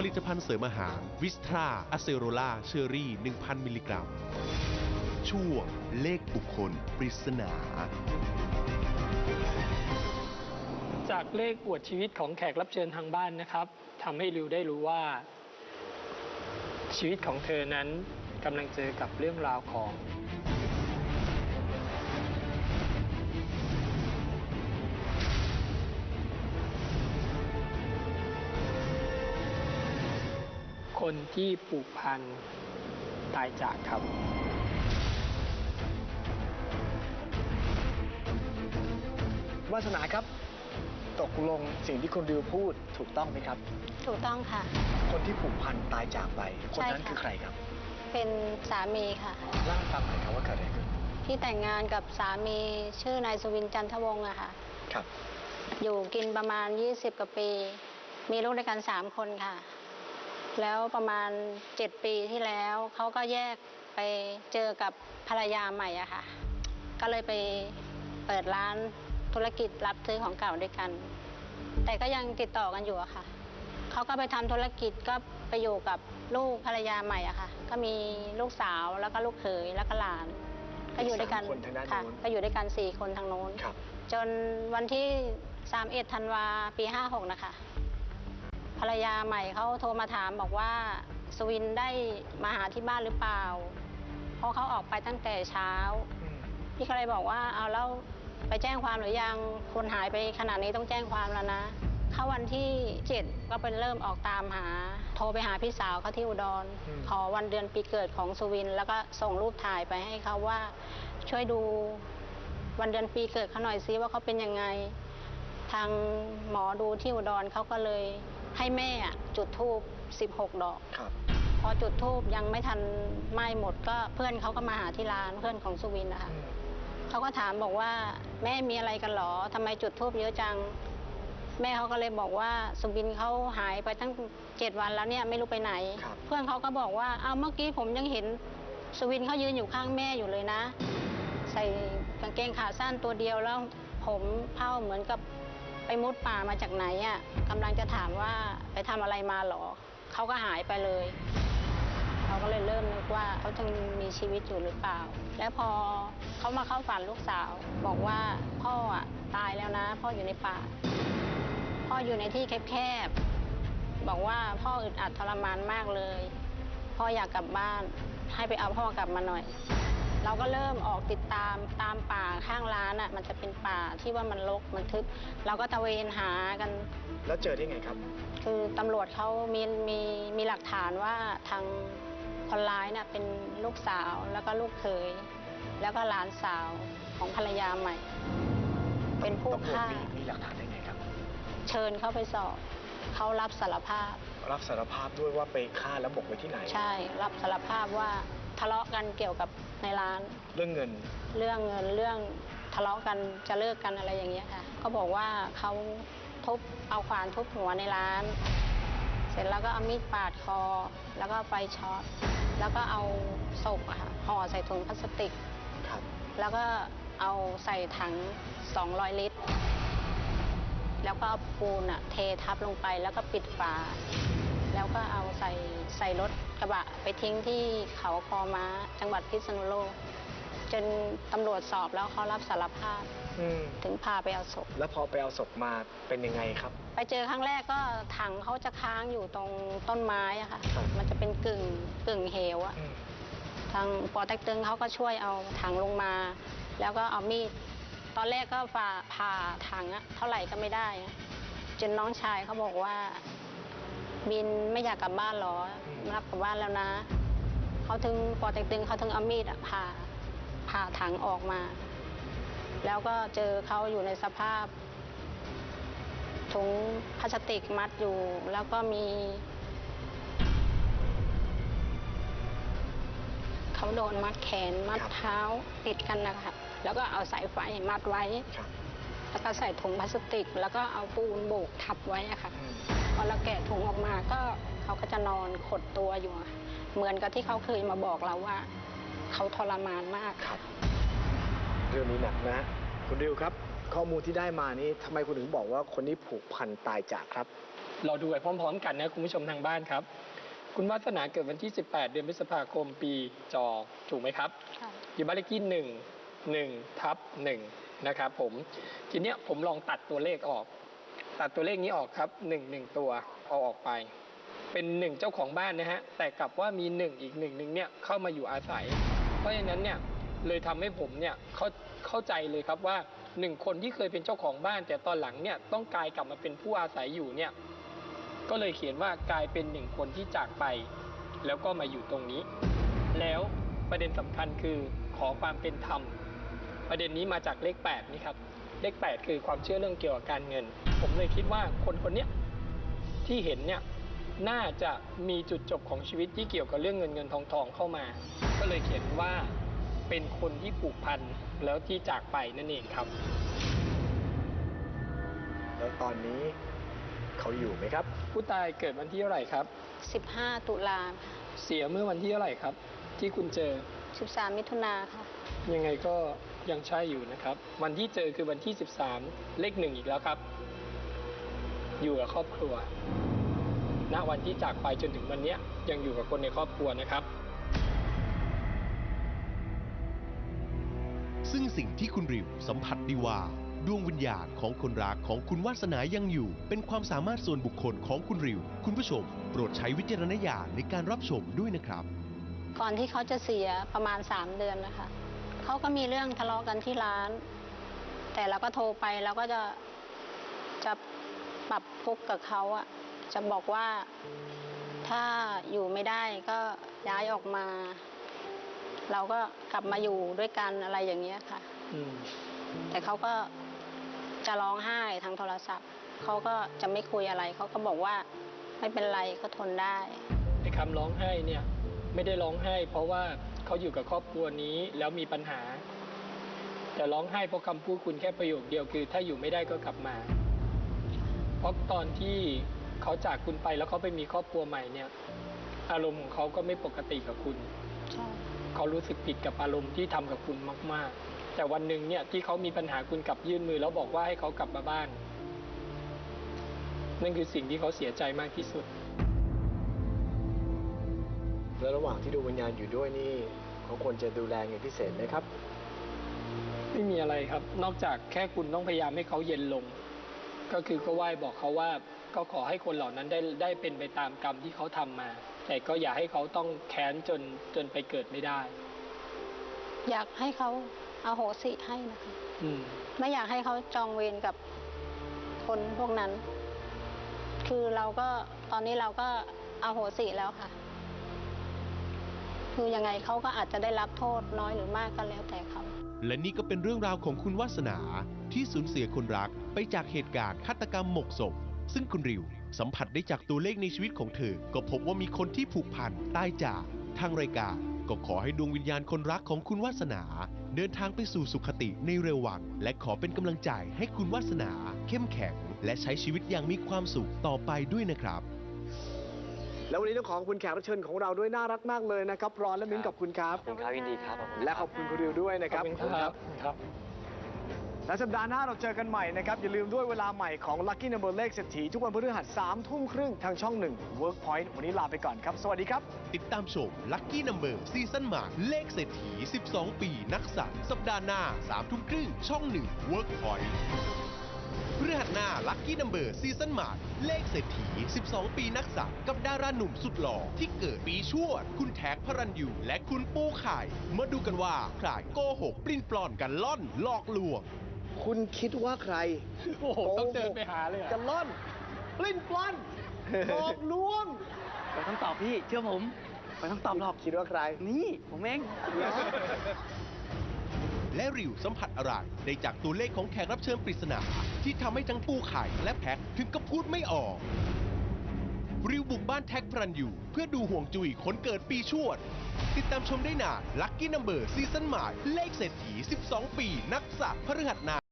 ผลิตภัณฑ์เสริมอาหารวิสตราอะเซโรล่าเชอรี่ 1,000 มิลลิกรัม ช่วงเลขบุคคล ปริศนา จากเลขอวดชีวิตของแขกรับเชิญทางบ้านนะครับทำให้ริวได้รู้ว่า ชีวิตของเธอนั้นกำลังเจอกับเรื่องราวของ คนที่ผูกพันตายจากครับ วาสนาครับ ตกลงสิ่งที่คุณดิวพูดถูกต้องไหมครับ ถูกต้องค่ะ คนที่ผูกพันตายจากไป คนนั้นใช่ค่ะคือใครครับ เป็นสามีค่ะเล่าให้ฟังหน่อยครับว่าเกิดอะไรขึ้นที่แต่งงานกับสามีชื่อนายสุวินจันทวงศ์อะค่ะ ครับ อยู่กินประมาณ 20 กว่าปี มีลูกด้วยกัน 3 คนค่ะ แล้วประมาณ 7 ปีที่แล้วเขาก็แยกไปเจอกับภรรยาใหม่อะค่ะ ก็เลยไปเปิดร้านธุรกิจรับซื้อของเก่าด้วยกัน แต่ก็ยังติดต่อกันอยู่อะค่ะเขาก็ไปทำธุรกิจก็ไปอยู่กับลูกภรรยาใหม่อะค่ะ ก็มีลูกสาวแล้วก็ลูกเขยแล้วก็หลาน ก็อยู่ด้วยกันสามคนทางด้านค่ะโน้นก็อยู่ด้วยกันสี่คนทางโน้นครับจนวันที่ 31ธันวาปี 56 นะคะ ภรรยาใหม่เขาโทรมาถามบอกว่าสวินได้มาหาที่บ้านหรือเปล่า เพราะเขาออกไปตั้งแต่เช้าอืมพี่ก็เลยบอกว่าเอาแล้วไปแจ้งความหรือยังคนหายไปขนาดนี้ต้องแจ้งความแล้วนะเข้าวันที่ 7 ก็เป็นเริ่มออกตามหา โทรไปหาพี่สาวเขาที่อุดร ขอวันเดือนปีเกิดของสุวิน แล้วก็ส่งรูปถ่ายไปให้เขาว่า ช่วยดูวันเดือนปีเกิดเขาหน่อยซิว่าเขาเป็นยังไง ทางหมอดูที่อุดรเขาก็เลย ให้แม่อะจุดธูป16 ดอก ครับ พอจุดธูปยังไม่ทันไหม้หมดก็เพื่อนเขาก็มาหาที่ร้านเพื่อนของสุวินนะคะอืมเขาก็ถามบอกว่า แม่มีอะไรกันหรอทำไมจุดธูปเยอะจัง แม่เขาก็เลยบอกว่าสุบินเขาหายไปตั้งเจ็ดวันแล้วเนี่ยไม่รู้ไปไหน ครับ เพื่อนเขาก็บอกว่าเอาวเมื่อกี้ผมยังเห็นสุวินเขายืนอยู่ข้างแม่อยู่เลยนะ ใส่กางเกงขาสั้นตัวเดียวแล้วผมเผ้าเหมือนกับ ไปมุดป่ามาจากไหนอะกำลังจะถามว่าไปทำอะไรมาหรอเขาก็หายไปเลยเราก็เลยเริ่มนึกว่าเขาจะมีชีวิตอยู่หรือเปล่า และพอเขามาเข้าฝันลูกสาว บอกว่าพ่ออะตายแล้วนะ พ่ออยู่ในป่า พ่ออยู่ในที่แคบๆบอกว่าพ่ออึดอัดทรมานมากเลย พ่ออยากกลับบ้านให้ไปเอาพ่อกลับมาหน่อย เราก็เริ่มออกติดตามตามป่าข้างร้านอะมันจะเป็นป่าที่ว่ามันรกมันทึบเราก็ตะเวนหากัน แล้วเจอได้ไงครับ คือตำรวจเขามีมีมีหลักฐานว่าทางคนร้ายน่ะเป็นลูกสาวแล้วก็ลูกเขยแล้วก็หลานสาวของภรรยาใหม่ เป็นผู้ตำรวจฆ่ามีมีหลักฐานได้ไงครับ เชิญเขาไปสอบเขารับสารภาพ รับสารภาพด้วยว่าไปฆ่าแล้วหมกไว้ที่ไหน ใช่ รับสารภาพว่า ทะเลาะกันเกี่ยวกับในร้าน เรื่องเงิน เรื่องเงินเรื่องทะเลาะกันจะเลิกกันอะไรอย่างเงี้ยค่ะเขาบอกว่าเขาทุบเอาขวานทุบหัวในร้าน เสร็จแล้วก็เอามีดปาดคอ แล้วก็ไฟช็อตแล้วก็เอาศพอะค่ะห่อใส่ถุงพลาสติก ครับ แล้วก็เอาใส่ถัง 200 ลิตร แล้วก็เอาปูนอะเททับลงไปแล้วก็ปิดฝา แล้วก็เอาใส่ใส่รถกระบะไปทิ้งที่เขาคอม้าจังหวัดพิษณุโลก จนตำรวจสอบแล้วเขารับสารภาพ อืมถึงพาไปเอาศพ แล้วพอไปเอาศพมาเป็นยังไงครับ ไปเจอครั้งแรกก็ถังเขาจะค้างอยู่ตรงต้นไม้อะค่ะ ครับ มันจะเป็นกึ่งกึ่งเหวอะอืมทางปอเต็กตึงเขาก็ช่วยเอาถังลงมา แล้วก็เอามีด ตอนแรกก็ฝ่าผ่าถังอะเท่าไหร่ก็ไม่ได้อะจนน้องชายเขาบอกว่า บินไม่อยากกลับบ้านเหรอไม่รับกลับบ้านแล้วนะเขาถึงปอเต็กตึงเขาถึงเอามีดอะผ่าผ่าถังออกมา แล้วก็เจอเขาอยู่ในสภาพถุงพลาสติกมัดอยู่ แล้วก็มีเขาโดนมัดแขนมัดครับเท้าติดกันนะคะแล้วก็เอาสายไฟมัดไว้ครับแล้วก็ใส่ถุงพลาสติก แล้วก็เอาปูนโบกทับไว้อะค่ะอืม พอเราแกะถุงออกมาก็เขาก็จะนอนขดตัวอยู่อะเหมือนกับที่เขาเคยมาบอกเราว่า เขาทรมานมากครับ เรื่องนี้หนักนะคุณดิวครับ ข้อมูลที่ได้มานี้ทำไมคุณถึงบอกว่าคนนี้ผูกพันตายจากครับ เราดูไปพร้อม ๆ กันนะคุณผู้ชมทางบ้านครับ คุณวาสนาเกิดวันที่ 18 เดือนพฤษภาคมปีจอถูกไหมครับค่ะอยู่บ้านเลขที่หนึ่งหนึ่งทับหนึ่งนะครับผมทีเนี้ยผมลองตัดตัวเลขออก ตัดตัวเลขนี้ออกครับหนึ่งหนึ่งตัวเอาออกไป เป็นหนึ่งเจ้าของบ้านนะฮะ แต่กลับว่ามีหนึ่งอีกหนึ่งหนึ่งเนี่ยเข้ามาอยู่อาศัย เพราะฉะนั้นเนี่ยเลยทำให้ผมเนี่ยเข้าเข้าใจเลยครับว่าหนึ่งคนที่เคยเป็นเจ้าของบ้าน แต่ตอนหลังเนี่ยต้องกลายกลับมาเป็นผู้อาศัยอยู่เนี่ยก็เลยเขียนว่ากลายเป็นหนึ่งคนที่จากไป แล้วก็มาอยู่ตรงนี้ แล้วประเด็นสำคัญคือขอความเป็นธรรม ประเด็นนี้มาจากเลข8นี่ครับ เลข 8 คือความเชื่อเรื่องเกี่ยวกับการเงิน ผมเลยคิดว่าคนคนเนี้ยที่เห็นเนี่ยน่าจะมีจุดจบของชีวิตที่เกี่ยวกับเรื่องเงินเงินทองทองเข้ามา ก็เลยเขียนว่าเป็นคนที่ผูกพันแล้วที่จากไปนั่นเองครับ แล้วตอนนี้เขาอยู่ไหมครับ ผู้ตายเกิดวันที่เท่าไหร่ครับ 15 ตุลาเสียเมื่อวันที่เท่าไหร่ครับ ที่คุณเจอ 13 มิถุนาค่ะ ยังไงก็ ยังใช่อยู่นะครับ วันที่เจอคือวันที่ 13 เลขหนึ่งอีกแล้วครับ อยู่กับครอบครัว ณ วันที่จากไปจนถึงวันเนี้ยยังอยู่กับคนในครอบครัวนะครับ ซึ่งสิ่งที่คุณริวสัมผัสได้ว่า ดวงวิญญาณของคนรักของคุณวาสนายังอยู่ เป็นความสามารถส่วนบุคคลของคุณริว คุณผู้ชม โปรดใช้วิจารณญาณในการรับชมด้วยนะครับ ก่อนที่เขาจะเสียประมาณ 3 เดือนนะคะ เขาก็มีเรื่องทะเลาะกันที่ร้าน แต่เราก็โทรไปเราก็จะจะปรับทุกข์กับเขาอะจะบอกว่าถ้าอยู่ไม่ได้ก็ย้ายออกมา เราก็กลับมาอยู่ด้วยกันอะไรอย่างเงี้ยค่ะอืมแต่เขาก็จะร้องไห้ทางโทรศัพท์เขาก็จะไม่คุยอะไรเขาก็บอกว่าไม่เป็นไรเขาทนได้ไอ้คำร้องไห้เนี่ย ไม่ได้ร้องไห้ เพราะว่า เขาอยู่กับครอบครัวนี้แล้วมีปัญหา แต่ร้องไห้เพราะคำพูดคุณแค่ประโยคเดียวคือ ถ้าอยู่ไม่ได้ก็กลับมา เพราะตอนที่เขาจากคุณไปแล้วเขาไปมีครอบครัวใหม่เนี่ย อารมณ์ของเขาก็ไม่ปกติกับคุณเขารู้สึกผิดกับอารมณ์ที่ทำกับคุณมาก ๆ แต่วันหนึ่งเนี่ยที่เขามีปัญหาคุณกลับยื่นมือ แล้วบอกว่าให้เขากลับมาบ้าน นั่นคือสิ่งที่เขาเสียใจมากที่สุด แล้วระหว่างที่ดวงวิญญาณอยู่ด้วยนี่เขาควรจะดูแลเงินพิเศษไหมครับ ไม่มีอะไรครับ นอกจากแค่คุณต้องพยายามให้เขาเย็นลง ก็คือก็ไหว้บอกเขาว่า ก็ขอให้คนเหล่านั้นได้ได้เป็นไปตามกรรมที่เขาทำมา แต่ก็อย่าให้เขาต้องแค้นจนจนไปเกิดไม่ได้ อยากให้เขาเอาโหสิให้นะคะอืมไม่อยากให้เขาจองเวรกับคนพวกนั้น คือเราก็ตอนนี้เราก็เอาโหสิแล้วค่ะ คือยังไงเขาก็อาจจะได้รับโทษน้อยหรือมากก็แล้วแต่เขา และนี่ก็เป็นเรื่องราวของคุณวาสนาที่สูญเสียคนรักไปจากเหตุการณ์ฆาตกรรมหมกศพ ซึ่งคุณริว สัมผัสได้จากตัวเลขในชีวิตของเธอ ก็พบว่ามีคนที่ผูกพันตายจากทางรายการก็ขอให้ดวงวิญญาณคนรักของคุณวาสนา เดินทางไปสู่สุขติในเร็ววัน และขอเป็นกำลังใจให้คุณวาสนา เข้มแข็ง และใช้ชีวิตอย่างมีความสุขต่อไปด้วยนะครับ แล้ววันนี้ต้องขอบคุณแขกรับเชิญของเราด้วยน่ารักมากเลยนะครับรอนและมิ้นกับคุณครับ ขอบคุณครับยินดีครับขอบคุณและขอบคุณคุณริวด้วยนะขคอบรับคุณครับ ครับ และสัปดาห์หน้าเราเจอกันใหม่นะครับ อย่าลืมด้วยเวลาใหม่ของ Lucky Number เลขเศรษฐีทุกวันพฤหัส3ทุ่มครึ่งทางช่อง 1 Workpoint วันนี้ลาไปก่อนครับ สวัสดีครับ ติดตามชม Lucky Number ซีซั่นใหม่เลขเศรษฐี 12 ปี นักสัตว์สัปดาห์หน้า3ทุ่มครึ่งช่อง 1 Workpoint พ ฤหัสหน้า Lucky Number ซีซั่นใหม่เลขเศรษฐี 12 ปีนักสัตว์กับดาราหนุ่มสุดหล่อที่เกิดปีชวด คุณแท็กพระรันยูและคุณปูไข่ มาดูกันว่าใครโกหกปลิ้นปลอนกันล่อนหลอกลวง คุณคิดว่าใครโอ้โหต้องเดินไปหาเลยเหรอ กันล่อน ปลิ้นปล้อนหลอกลวง ไปต้องตอบพี่ เชื่อผม ไปต้องตอบหรอกคิดว่าใคร นี่ ผมเอง และริวสัมผัสอะไร ได้จากตัวเลขของแขกรับเชิญปริศนา ที่ทำให้ทั้งปูไข่และแพ็คถึงกับพูดไม่ออก ริวบุกบ้านแท็กพรันอยู่ เพื่อดูห่วงจุ้ยคนเกิดปีชวด ติดตามชมได้นาลัคกี้นัมเบอร์ซีซั่นใหม่เลขเศรษฐี 12 ปี นักสัตว์พฤหัสนา